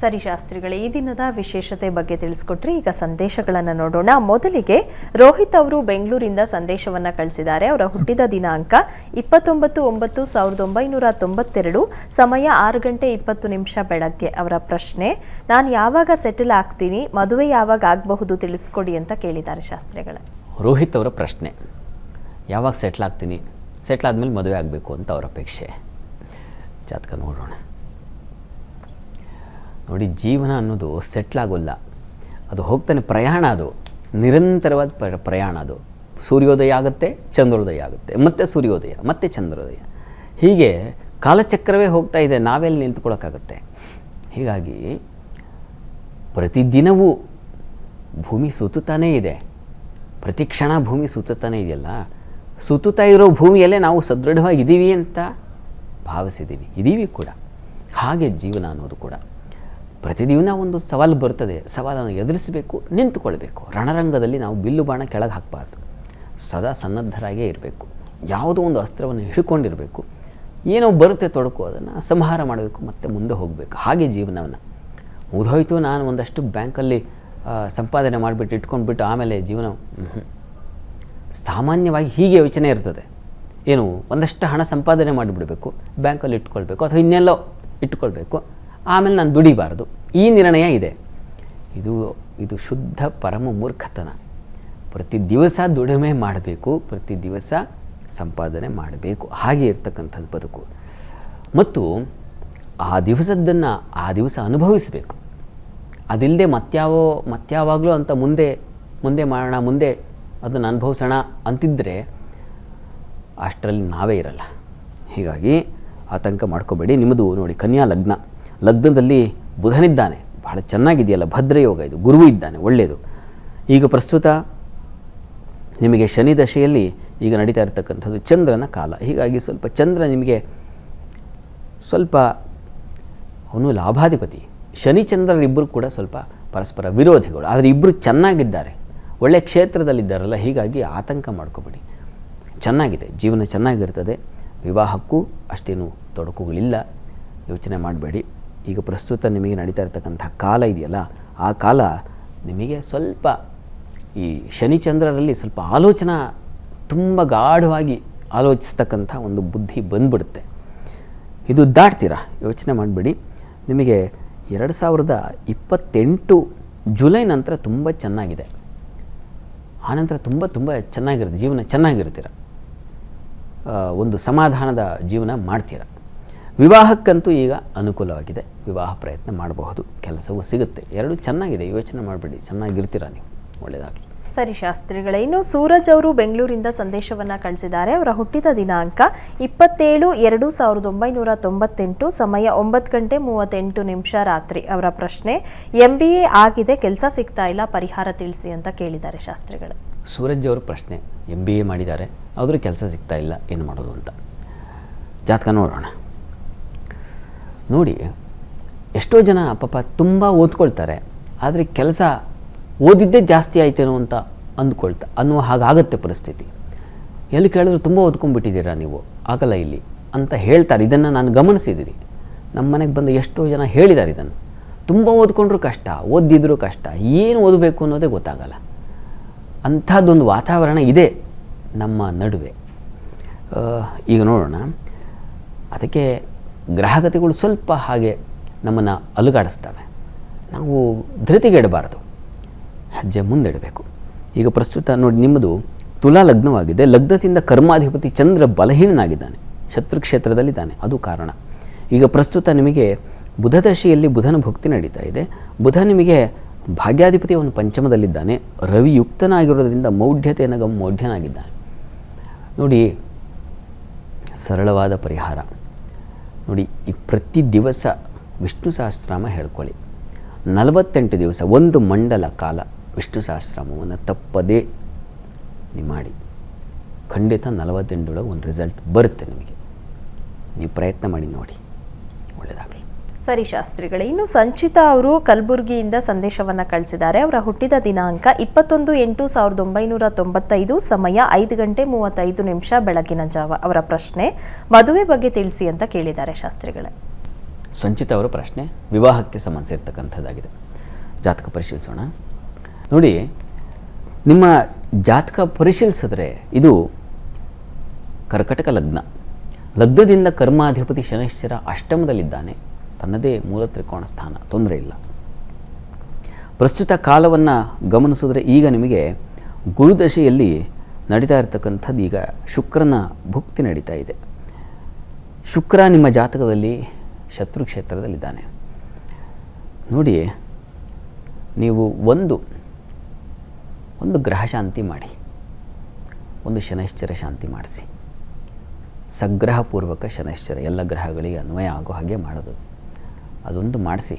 ಸರಿ ಶಾಸ್ತ್ರಿಗಳೇ ಈ ದಿನದ ವಿಶೇಷತೆ ಬಗ್ಗೆ ತಿಳಿಸ್ಕೊಟ್ರಿ ಈಗ ಸಂದೇಶಗಳನ್ನು ನೋಡೋಣ. ಮೊದಲಿಗೆ ರೋಹಿತ್ ಅವರು ಬೆಂಗಳೂರಿಂದ ಸಂದೇಶವನ್ನು ಕಳಿಸಿದ್ದಾರೆ. ಅವರ ಹುಟ್ಟಿದ ದಿನಾಂಕ ಇಪ್ಪತ್ತೊಂಬತ್ತು ಒಂಬತ್ತು ಸಾವಿರದ ಒಂಬೈನೂರ ತೊಂಬತ್ತೆರಡು, ಸಮಯ ಆರು ಗಂಟೆ ಇಪ್ಪತ್ತು ನಿಮಿಷ ಬೆಳಗ್ಗೆ ಅವರ ಪ್ರಶ್ನೆ. ನಾನು ಯಾವಾಗ ಸೆಟಲ್ ಆಗ್ತೀನಿ, ಮದುವೆ ಯಾವಾಗ ಆಗಬಹುದು ತಿಳಿಸ್ಕೊಡಿ ಅಂತ ಕೇಳಿದ್ದಾರೆ ಶಾಸ್ತ್ರಿಗಳ. ರೋಹಿತ್ ಅವರ ಪ್ರಶ್ನೆ, ಯಾವಾಗ ಸೆಟ್ಲ್ ಆಗ್ತೀನಿ, ಸೆಟ್ಲ್ ಆದಮೇಲೆ ಮದುವೆ ಆಗಬೇಕು ಅಂತ ಅವರ ಅಪೇಕ್ಷೆ. ಜಾತಕ ನೋಡೋಣ. ನೋಡಿ, ಜೀವನ ಅನ್ನೋದು ಸೆಟ್ಲ್ ಆಗೋಲ್ಲ. ಅದು ಹೋಗ್ತಾನೆ ಪ್ರಯಾಣ ಅದು. ನಿರಂತರವಾದ ಪ್ರ- ಪ್ರಯಾಣ ಅದು. ಸೂರ್ಯೋದಯ ಆಗುತ್ತೆ, ಚಂದ್ರೋದಯ ಆಗುತ್ತೆ. ಮತ್ತೆ ಸೂರ್ಯೋದಯ, ಮತ್ತೆ ಚಂದ್ರೋದಯ. ಹೀಗೆ ಕಾಲಚಕ್ರವೇ ಹೋಗ್ತಾ ಇದೆ, ನಾವೆಲ್ಲಿ ನಿಂತ್ಕೊಳ್ಳೋಕ್ಕಾಗುತ್ತೆ? ಹೀಗಾಗಿ ಪ್ರತಿದಿನವೂ ಭೂಮಿ ಸುತ್ತುತ್ತಾನೇ ಇದೆ. ಪ್ರತಿ ಕ್ಷಣ ಭೂಮಿ ಸುತ್ತುತ್ತಾನೇ ಇದೆಯಲ್ಲ? ಸುತ್ತುತ್ತಾ ಇರೋ ಭೂಮಿಯಲ್ಲೇ ನಾವು ಸದೃಢವಾಗಿದ್ದೀವಿ ಅಂತ ಭಾವಿಸಿದ್ದೀವಿ. ಇದ್ದೀವಿ ಕೂಡ. ಹಾಗೆ ಜೀವನ ಅನ್ನೋದು ಕೂಡ. ಪ್ರತಿದಿನ ಒಂದು ಸವಾಲು ಬರ್ತದೆ. ಸವಾಲನ್ನು ಎದುರಿಸಬೇಕು, ನಿಂತುಕೊಳ್ಬೇಕು. ರಣರಂಗದಲ್ಲಿ ನಾವು ಬಿಲ್ಲು ಬಾಣ ಕೆಳಗೆ ಹಾಕಬಾರ್ದು. ಸದಾ ಸನ್ನದ್ಧರಾಗೇ ಇರಬೇಕು. ಯಾವುದೋ ಒಂದು ಅಸ್ತ್ರವನ್ನು ಹಿಡ್ಕೊಂಡಿರಬೇಕು. ಏನೋ ಬರುತ್ತೆ ತೊಡಕು, ಅದನ್ನು ಸಂಹಾರ ಮಾಡಬೇಕು, ಮತ್ತು ಮುಂದೆ ಹೋಗಬೇಕು. ಹಾಗೆ ಜೀವನವನ್ನು. ಮುಗಿದೋಯ್ತು ನಾನು ಒಂದಷ್ಟು ಬ್ಯಾಂಕಲ್ಲಿ ಸಂಪಾದನೆ ಮಾಡಿಬಿಟ್ಟು, ಇಟ್ಕೊಂಡ್ಬಿಟ್ಟು ಆಮೇಲೆ ಜೀವನ ಸಾಮಾನ್ಯವಾಗಿ ಹೀಗೆ ಯೋಚನೆ ಇರ್ತದೆ. ಏನು, ಒಂದಷ್ಟು ಹಣ ಸಂಪಾದನೆ ಮಾಡಿಬಿಡಬೇಕು. ಬ್ಯಾಂಕಲ್ಲಿ ಇಟ್ಕೊಳ್ಬೇಕು, ಅಥವಾ ಇನ್ನೆಲ್ಲೋ ಇಟ್ಕೊಳ್ಬೇಕು. ಆಮೇಲೆ ನಾನು ದುಡಿಬಾರ್ದು. ಈ ನಿರ್ಣಯ ಇದೆ. ಇದು ಇದು ಶುದ್ಧ ಪರಮ ಮೂರ್ಖತನ. ಪ್ರತಿ ದಿವಸ ದುಡಿಮೆ ಮಾಡಬೇಕು, ಪ್ರತಿ ದಿವಸ ಸಂಪಾದನೆ ಮಾಡಬೇಕು. ಹಾಗೆ ಇರ್ತಕ್ಕಂಥದ್ದು ಬದುಕು. ಮತ್ತು ಆ ದಿವಸದ್ದನ್ನು, ಆ ದಿವಸ ಅನುಭವಿಸಬೇಕು. ಅದಿಲ್ಲದೆ ಮತ್ಯಾವೋ, ಮತ್ಯಾವಾಗಲೂ ಅಂತ ಮುಂದೆ ಮುಂದೆ ಮಾಡೋಣ, ಮುಂದೆ ಅದನ್ನು ಅನುಭವಿಸೋಣ ಅಂತಿದ್ದರೆ ಅಷ್ಟರಲ್ಲಿ ನಾವೇ ಇರಲ್ಲ. ಹೀಗಾಗಿ ಆತಂಕ ಮಾಡ್ಕೋಬೇಡಿ. ನಿಮ್ಮದು ನೋಡಿ, ಕನ್ಯಾ ಲಗ್ನ. ಲಗ್ನದಲ್ಲಿ ಬುಧನಿದ್ದಾನೆ. ಬಹಳ ಚೆನ್ನಾಗಿದೆಯಲ್ಲ, ಭದ್ರಯೋಗ ಇದು ಗುರು ಇದ್ದಾನೆ, ಒಳ್ಳೆಯದು. ಈಗ ಪ್ರಸ್ತುತ ನಿಮಗೆ ಶನಿ ದಶೆಯಲ್ಲಿ ಈಗ ನಡೀತಾ ಇರತಕ್ಕಂಥದ್ದು ಚಂದ್ರನ ಕಾಲ. ಹೀಗಾಗಿ ಸ್ವಲ್ಪ ಚಂದ್ರ ನಿಮಗೆ ಸ್ವಲ್ಪ ಅವನು ಲಾಭಾಧಿಪತಿ. ಶನಿ ಚಂದ್ರರಿಬ್ಬರು ಕೂಡ ಸ್ವಲ್ಪ ಪರಸ್ಪರ ವಿರೋಧಿಗಳು. ಆದರೆ ಇಬ್ಬರು ಚೆನ್ನಾಗಿದ್ದಾರೆ. ಒಳ್ಳೆಯ ಕ್ಷೇತ್ರದಲ್ಲಿದ್ದಾರಲ್ಲ, ಹೀಗಾಗಿ ಆತಂಕ ಮಾಡ್ಕೋಬೇಡಿ. ಚೆನ್ನಾಗಿದೆ, ಜೀವನ ಚೆನ್ನಾಗಿರ್ತದೆ. ವಿವಾಹಕ್ಕೂ ಅಷ್ಟೇನು ತೊಡಕುಗಳಿಲ್ಲ. ಯೋಚನೆ ಮಾಡಬೇಡಿ. ಈಗ ಪ್ರಸ್ತುತ ನಿಮಗೆ ನಡೀತಾ ಇರ್ತಕ್ಕಂಥ ಕಾಲ ಇದೆಯಲ್ಲ, ಆ ಕಾಲ ನಿಮಗೆ ಸ್ವಲ್ಪ ಈ ಶನಿಚಂದ್ರರಲ್ಲಿ ಸ್ವಲ್ಪ ಆಲೋಚನಾ ತುಂಬ ಗಾಢವಾಗಿ ಆಲೋಚಿಸ್ತಕ್ಕಂಥ ಒಂದು ಬುದ್ಧಿ ಬಂದ್ಬಿಡುತ್ತೆ. ಇದು ದಾಟ್ತೀರಾ? ಯೋಚನೆ ಮಾಡಬೇಡಿ. ನಿಮಗೆ ಎರಡು ಸಾವಿರದ ಇಪ್ಪತ್ತೆಂಟು ಜುಲೈ ನಂತರ ತುಂಬ ಚೆನ್ನಾಗಿದೆ. ಆನಂತರ ತುಂಬ ತುಂಬ ಚೆನ್ನಾಗಿರುತ್ತೆ, ಜೀವನ ಚೆನ್ನಾಗಿರ್ತೀರ. ಒಂದು ಸಮಾಧಾನದ ಜೀವನ ಮಾಡ್ತೀರ. ವಿವಾಹಕ್ಕಂತೂ ಈಗ ಅನುಕೂಲವಾಗಿದೆ. ವಿವಾಹ ಪ್ರಯತ್ನ ಮಾಡಬಹುದು. ಕೆಲಸವೂ ಸಿಗುತ್ತೆ. ಎರಡು ಚೆನ್ನಾಗಿದೆ. ಯೋಚನೆ ಮಾಡಬೇಡಿ. ಚೆನ್ನಾಗಿರ್ತೀರ ನೀವು? ಒಳ್ಳೆಯದಾಗಲಿ ಸರಿ ಶಾಸ್ತ್ರಿಗಳೇ ಇನ್ನು ಸೂರಜ್ ಅವರು ಬೆಂಗಳೂರಿಂದ ಸಂದೇಶವನ್ನ ಕಳಿಸಿದ್ದಾರೆ. ಅವರ ಹುಟ್ಟಿದ ದಿನಾಂಕ ಇಪ್ಪತ್ತೇಳು ಎರಡು ಸಾವಿರದ ಒಂಬೈನೂರ ತೊಂಬತ್ತೆಂಟು ಸಮಯ ಒಂಬತ್ತು ಗಂಟೆ ಮೂವತ್ತೆಂಟು ನಿಮಿಷ ರಾತ್ರಿ ಅವರ ಪ್ರಶ್ನೆ. ಎಂ ಬಿ ಎ ಆಗಿದೆ ಕೆಲಸ ಸಿಗ್ತಾ ಇಲ್ಲ ಪರಿಹಾರ ತಿಳಿಸಿ ಅಂತ ಕೇಳಿದ್ದಾರೆ ಶಾಸ್ತ್ರಿಗಳು. ಸೂರಜ್ ಅವ್ರ ಪ್ರಶ್ನೆ ಎಂ ಬಿ ಎ ಮಾಡಿದ್ದಾರೆ. ಆದರೂ ಕೆಲಸ ಸಿಗ್ತಾ ಇಲ್ಲ. ಏನು ಮಾಡೋದು ಅಂತ? ಜಾತಕ ನೋಡೋಣ. ನೋಡಿ, ಎಷ್ಟೋ ಜನ ಪಾಪ ತುಂಬ ಓದ್ಕೊಳ್ತಾರೆ, ಆದರೆ ಕೆಲಸ ಓದಿದ್ದೇ ಜಾಸ್ತಿ ಆಯ್ತೇನೋ ಅಂತ ಅಂದ್ಕೊಳ್ತಾ, ಅನ್ನುವ ಹಾಗಾಗತ್ತೆ ಪರಿಸ್ಥಿತಿ. ಎಲ್ಲಿ ಕೇಳಿದ್ರು ತುಂಬ ಓದ್ಕೊಂಡ್ಬಿಟ್ಟಿದ್ದೀರಾ ನೀವು? ಆಗಲ್ಲ ಇಲ್ಲಿ ಅಂತ ಹೇಳ್ತಾರೆ. ಇದನ್ನು ನಾನು ಗಮನಿಸಿದಿರಿ ನಮ್ಮ ಮನೆಗೆ ಬಂದು ಎಷ್ಟೋ ಜನ ಹೇಳಿದ್ದಾರೆ ಇದನ್ನು. ತುಂಬ ಓದ್ಕೊಂಡ್ರೂ ಕಷ್ಟ ಓದಿದ್ರೂ ಕಷ್ಟ, ಏನು ಓದಬೇಕು ಅನ್ನೋದೇ ಗೊತ್ತಾಗಲ್ಲ. ಅಂಥದ್ದೊಂದು ವಾತಾವರಣ ಇದೆ ನಮ್ಮ ನಡುವೆ. ಈಗ ನೋಡೋಣ. ಅದಕ್ಕೆ ಗ್ರಹಗತಿಗಳು ಸ್ವಲ್ಪ ಹಾಗೆ ನಮ್ಮನ್ನು ಅಲುಗಾಡಿಸ್ತವೆ. ನಾವು ಧೃತಿಗೆಡಬಾರದು ಹೆಜ್ಜೆ ಮುಂದಿಡಬೇಕು ಈಗ ಪ್ರಸ್ತುತ ನೋಡಿ ನಿಮ್ಮದು ತುಲಾ ಲಗ್ನವಾಗಿದೆ. ಲಗ್ನದಿಂದ ಕರ್ಮಾಧಿಪತಿ ಚಂದ್ರ ಬಲಹೀನಾಗಿದ್ದಾನೆ ಶತ್ರು ಕ್ಷೇತ್ರದಲ್ಲಿದ್ದಾನೆ. ಅದು ಕಾರಣ. ಈಗ ಪ್ರಸ್ತುತ ನಿಮಗೆ ಬುಧದಶೆಯಲ್ಲಿ ಬುಧನ ಭಕ್ತಿ ನಡೀತಾ ಇದೆ. ಬುಧ ನಿಮಗೆ ಭಾಗ್ಯಾಧಿಪತಿ ಅವನು ಪಂಚಮದಲ್ಲಿದ್ದಾನೆ. ರವಿ ಯುಕ್ತನಾಗಿರೋದ್ರಿಂದ ಮೌಢ್ಯತೆಯನ್ನು ಗಮ ಮೌಢ್ಯನಾಗಿದ್ದಾನೆ. ನೋಡಿ ಸರಳವಾದ ಪರಿಹಾರ. ನೋಡಿ, ಈ ಪ್ರತಿ ದಿವಸ ವಿಷ್ಣು ಸಹಸ್ರನಾಮ ಹೇಳ್ಕೊಳ್ಳಿ. ನಲವತ್ತೆಂಟು ದಿವಸ, ಒಂದು ಮಂಡಲ ಕಾಲ ವಿಷ್ಣು ಸಹಸ್ರನಾಮವನ್ನು ತಪ್ಪದೇ ನೀವು ಮಾಡಿ. ಖಂಡಿತ ನಲವತ್ತೆಂಟರೊಳಗೆ ಒಂದು ರಿಸಲ್ಟ್ ಬರುತ್ತೆ ನಿಮಗೆ. ನೀವು ಪ್ರಯತ್ನ ಮಾಡಿ ನೋಡಿ. ಸರಿ ಶಾಸ್ತ್ರಿಗಳೇ ಇನ್ನು ಸಂಚಿತಾ ಅವರು ಕಲಬುರಗಿಯಿಂದ ಸಂದೇಶವನ್ನ ಕಳಿಸಿದ್ದಾರೆ. ಅವರ ಹುಟ್ಟಿದ ದಿನಾಂಕ ಇಪ್ಪತ್ತೊಂದು ಎಂಟು ಸಾವಿರದ ಒಂಬೈನೂರ ತೊಂಬತ್ತೈದು, ಸಮಯ ಐದು ಗಂಟೆ ಮೂವತ್ತೈದು ನಿಮಿಷ ಬೆಳಗಿನ ಜಾವ. ಅವರ ಪ್ರಶ್ನೆ, ಮದುವೆ ಬಗ್ಗೆ ತಿಳಿಸಿ ಅಂತ ಕೇಳಿದ್ದಾರೆ ಶಾಸ್ತ್ರಿಗಳೇ. ಸಂಚಿತ ಅವರ ಪ್ರಶ್ನೆ, ವಿವಾಹಕ್ಕೆ ಸಂಬಂಧಿಸಿರ್ತಕ್ಕಂಥದ್ದಾಗಿದೆ. ಜಾತಕ ಪರಿಶೀಲಿಸೋಣ. ನೋಡಿ, ನಿಮ್ಮ ಜಾತಕ ಪರಿಶೀಲಿಸಿದ್ರೆ ಇದು ಕರ್ಕಟಕ ಲಗ್ನ. ಲಗ್ನದಿಂದ ಕರ್ಮಾಧಿಪತಿ ಶನೈಶ್ಚರ ಅಷ್ಟಮದಲ್ಲಿದ್ದಾನೆ. ತನ್ನದೇ ಮೂಲ ತ್ರಿಕೋಣ ಸ್ಥಾನ, ತೊಂದರೆ ಇಲ್ಲ. ಪ್ರಸ್ತುತ ಕಾಲವನ್ನು ಗಮನಿಸಿದ್ರೆ ಈಗ ನಿಮಗೆ ಗುರುದಶೆಯಲ್ಲಿ ನಡೀತಾ ಇರತಕ್ಕಂಥದ್ದು ಈಗ ಶುಕ್ರನ ಭುಕ್ತಿ ನಡೀತಾ ಇದೆ. ಶುಕ್ರ ನಿಮ್ಮ ಜಾತಕದಲ್ಲಿ ಶತ್ರು ಕ್ಷೇತ್ರದಲ್ಲಿದ್ದಾನೆ. ನೋಡಿ, ನೀವು ಒಂದು ಒಂದು ಗ್ರಹ ಶಾಂತಿ ಮಾಡಿ, ಒಂದು ಶನೈಶ್ಚರ ಶಾಂತಿ ಮಾಡಿಸಿ. ಸಗ್ರಹಪೂರ್ವಕ ಶನೈಶ್ಚರ, ಎಲ್ಲ ಗ್ರಹಗಳಿಗೆ ಅನ್ವಯ ಆಗೋ ಹಾಗೆ ಮಾಡೋದು. ಅದೊಂದು ಮಾಡಿಸಿ.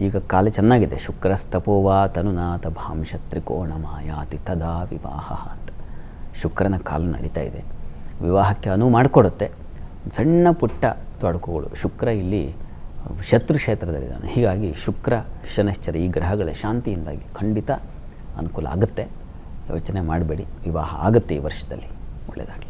ಈಗ ಕಾಲ ಚೆನ್ನಾಗಿದೆ. ಶುಕ್ರಸ್ತಪೋವಾ ತನುನಾಥ ಭಾಂಶ ತ್ರಿಕೋಣ ಮಾಯಾತಿ ತದಾ ವಿವಾಹ ಅಂತ ಶುಕ್ರನ ಕಾಲ ನಡೀತಾ ಇದೆ. ವಿವಾಹಕ್ಕೆ ಅನುವು ಮಾಡಿಕೊಡುತ್ತೆ. ಸಣ್ಣ ಪುಟ್ಟ ತೊಡಕುಗಳು. ಶುಕ್ರ ಇಲ್ಲಿ ಶತ್ರು ಕ್ಷೇತ್ರದಲ್ಲಿದ್ದಾನೆ. ಹೀಗಾಗಿ ಶುಕ್ರ, ಶನಶ್ಚರ ಈ ಗ್ರಹಗಳ ಶಾಂತಿಯಿಂದಾಗಿ ಖಂಡಿತ ಅನುಕೂಲ ಆಗುತ್ತೆ. ಯೋಚನೆ ಮಾಡಬೇಡಿ. ವಿವಾಹ ಆಗುತ್ತೆ ಈ ವರ್ಷದಲ್ಲಿ. ಒಳ್ಳೆಯದಾಗಲಿ